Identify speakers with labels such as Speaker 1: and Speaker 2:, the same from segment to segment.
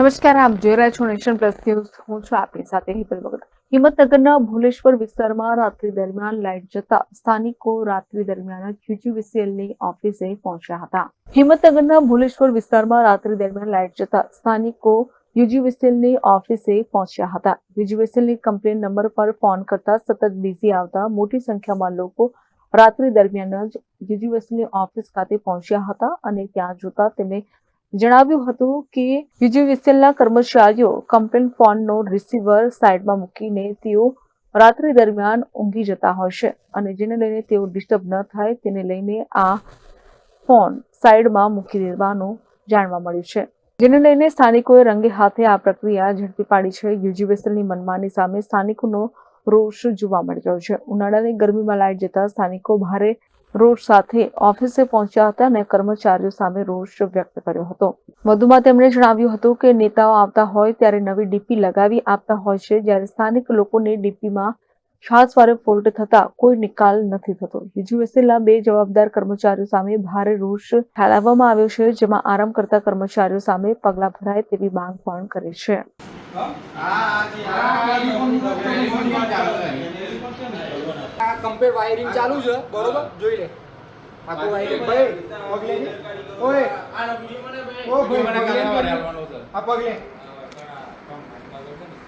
Speaker 1: નમસ્કાર, આપ જોઈ રહ્યા છો નેશન પ્લસ ન્યૂઝ. હું છું આપની સાથે હિતલ ભગત હિંમતનગરના ભુલેશ્વર વિસ્તારમાં રાત્રિ દરમિયાન લાઇટ જતા સ્થાનિકો રાત્રિ દરમિયાન QGVCL ઓફિસે પહોંચ્યા હતા. હિંમતનગરના ભુલેશ્વર વિસ્તારમાં રાત્રિ દરમિયાન લાઇટ જતા સ્થાનિકો યુજીવીસીએલની ઓફિસે પહોંચ્યા હતા. યુજીવીસીએલની કમ્પ્લેન નંબર પર ફોન કરતા સતત બિઝી આવતા મોટી સંખ્યામાં લોકો રાત્રિ દરમિયાન જ યુજીવીસીએલની ઓફિસ ખાતે પહોંચ્યા હતા અને ત્યાં જોતા તેમણે જણાવ્યું હતું કે યુજીવીસીએલના કર્મચારીઓ કમ્પ્લેન ફોનનો રિસીવર સાઈડમાં મૂકીને તેઓ રાત્રિ દરમિયાન ઊંઘી જતા હોય છે અને જેને લઈને તેઓ ડિસ્ટર્બ ન થાય તેને લઈને આ ફોન સાઈડમાં મૂકી દેવાનું જાણવા મળ્યું છે. જેને લઈને સ્થાનિકોએ રંગે હાથે આ પ્રક્રિયા ઝડપી પાડી છે. યુજીવીસીએલની મનમાની સામે સ્થાનિકોનો રોષ જોવા મળી રહ્યો છે. ઉનાળાની ગરમીમાં લાઇટ જતા સ્થાનિકો ભારે રોષ સાથે ઓફિસે પહોંચ્યા હતા અને કર્મચારીઓ સામે રોષ વ્યક્ત કર્યો હતો વધુમાં તેમણે જણાવ્યું હતું કે નેતાઓ આવતા હોય ત્યારે નવી ડીપી લગાવી આપતા હોય છે જ્યારે સ્થાનિક લોકોને ડીપીમાં છાસવારે ફોલ્ટ થતા કોઈ નિકાલ નથી થતો યુજીવીસીએલના બે જવાબદાર કર્મચારીઓ સામે ભારે રોષ ઠાલવવામાં આવ્યો છે જેમાં આરામ કરતા કર્મચારીઓ સામે પગલાં ભરાય તેવી માંગ પણ કરી છે
Speaker 2: કમ્પ્લીટ વાયરિંગ ચાલુ છે બરોબર? જોઈ લે. આખું વાયરિંગ ભાઈ પગલે. ઓય. ઓ ભાઈ. આ પગલે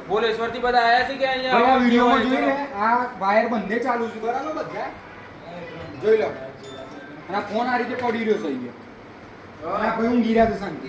Speaker 3: ભોલેશ્વરથી બધા આયા છે કે
Speaker 2: અહીંયા આ
Speaker 3: અહીંયા
Speaker 2: જોઈ લે આ વાયર બંને ચાલુ છે. બરાબર બધા? જોઈ લો. અને ફોન આ રીતે પડી રહ્યો છે અહીંયા. ભાઈ ઊંઘી રહ્યા છે શાંતિ